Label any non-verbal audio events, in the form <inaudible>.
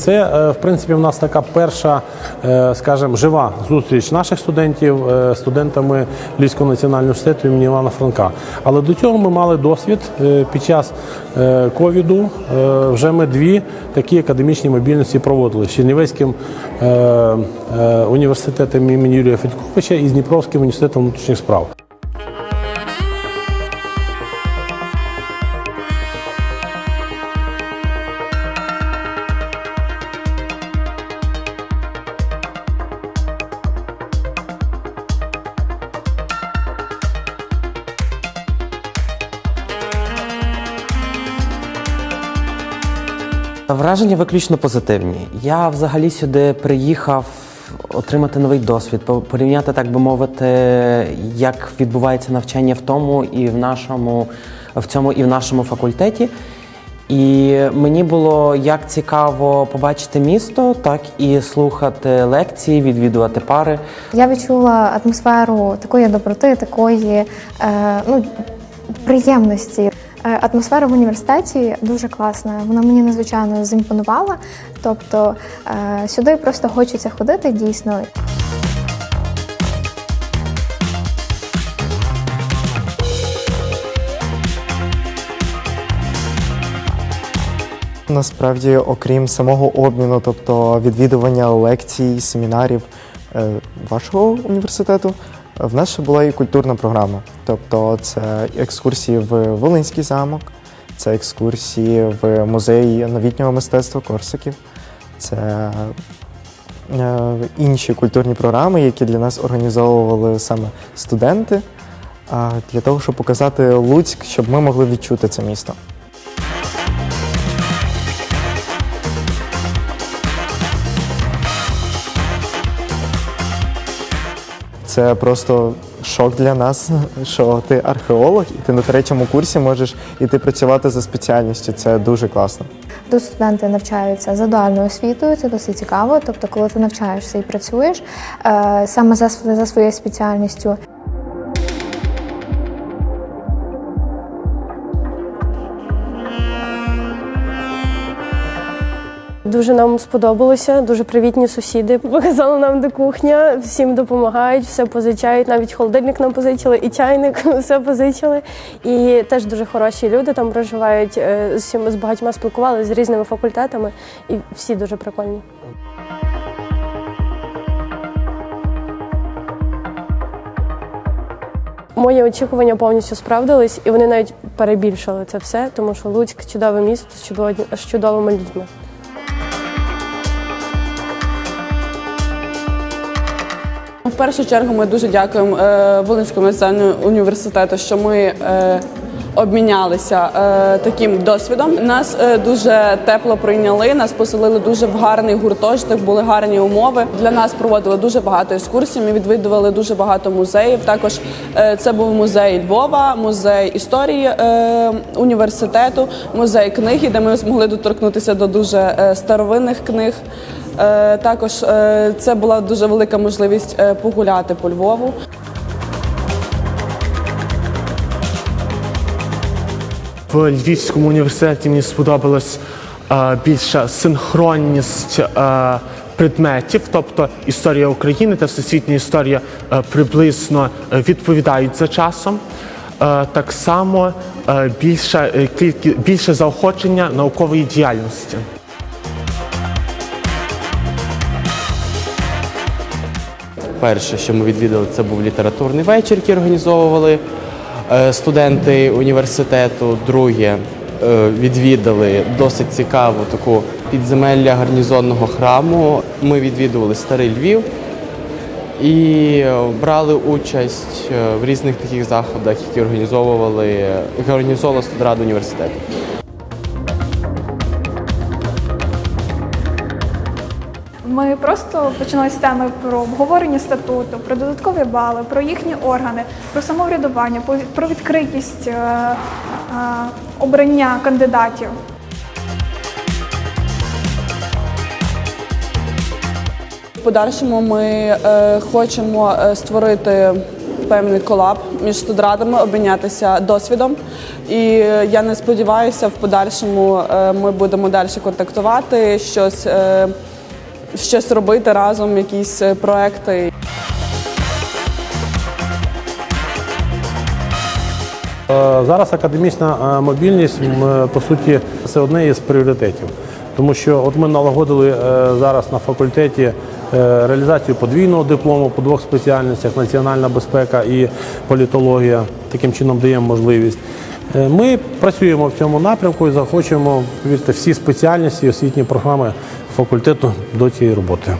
Це, е, в принципі, в нас така перша, е, скажімо, жива зустріч наших студентів е, студентами Львівського національного університету імені Івана Франка. Але до цього ми мали досвід під час ковіду. Вже ми дві такі академічні мобільності проводили з Чернівецьким університетом імені Юрія Федьковича і з Дніпровським університетом внутрішніх справ. Враження виключно позитивні. Я взагалі сюди приїхав отримати новий досвід, порівняти, так би мовити, як відбувається навчання в тому і в нашому, в цьому і в нашому факультеті. І мені було як цікаво побачити місто, так і слухати лекції, відвідувати пари. Я відчула атмосферу такої доброти, такої е, ну, приємності. Е, Атмосфера в університеті дуже класна. Вона мені надзвичайно зімпонувала. Тобто е, сюди просто хочеться ходити дійсно. Насправді, окрім самого обміну, тобто відвідування лекцій, семінарів е, вашого університету, в нас ще була і культурна програма. Тобто це екскурсії в Волинський замок, це екскурсії в музей новітнього мистецтва Корсаків, це е, інші культурні програми, які для нас організовували саме студенти, для того, щоб показати Луцьк, щоб ми могли відчути це місто. Це просто шок для нас, що ти археолог, і ти на третьому курсі можеш іти працювати за спеціальністю. Це дуже класно. Тут студенти навчаються за дуальною освітою, це досить цікаво. Тобто, коли ти навчаєшся і працюєш е, саме за своєю спеціальністю, Дуже нам сподобалося, дуже привітні сусіди. Показали нам, де кухня, всім допомагають, все позичають. Навіть холодильник нам позичили, і чайник, <laughs> все позичили. І теж дуже хороші люди там проживають. е, З всіма з багатьма спілкувалися з різними факультетами, і всі дуже прикольні. Мої очікування повністю справдились, і вони навіть перебільшили це все, тому що Луцьк чудове місто з чудовими людьми. В першу чергу ми дуже дякуємо е, Волинському національному університету, що ми е, обмінялися е, таким досвідом. Нас дуже тепло прийняли, нас поселили дуже в гарний гуртожиток, були гарні умови. Для нас проводили дуже багато екскурсій. Ми відвідували дуже багато музеїв. Також це був музей Львова, музей історії університету, музей книги, де ми змогли доторкнутися до дуже старовинних книг. Е, Також е, це була дуже велика можливість е, погуляти по Львову. В Львівському університеті мені сподобалась більша синхронність предметів, тобто історія України та всесвітня історія приблизно відповідають за часом. Так само е, більша, е, більше заохочення наукової діяльності. Перше, що ми відвідали, це був літературний вечір, який організовували е, студенти університету. Друге, е, відвідали досить цікаву таку підземелля гарнізонного храму. Ми відвідували старий Львів і брали участь е, в різних таких заходах, які організовували які організовувала студрада університету. Ми просто почали з теми про обговорення статуту, про додаткові бали, про їхні органи, про самоврядування, про відкритість е, е, обрання кандидатів. В подальшому ми е, хочемо е, створити певний колаб між студрадами, обмінятися досвідом. І е, я не сподіваюся, в подальшому е, ми будемо далі контактувати, щось, е, щось робити разом, якісь е, проекти. Е, Зараз академічна е, мобільність по суті це одне із пріоритетів, тому що от ми налагодили зараз на факультеті реалізацію подвійного диплому по двох спеціальностях національна безпека і політологія. Таким чином даємо можливість. Ми працюємо в цьому напрямку і захочемо повірте, всі спеціальності освітні програми факультету до цієї роботи.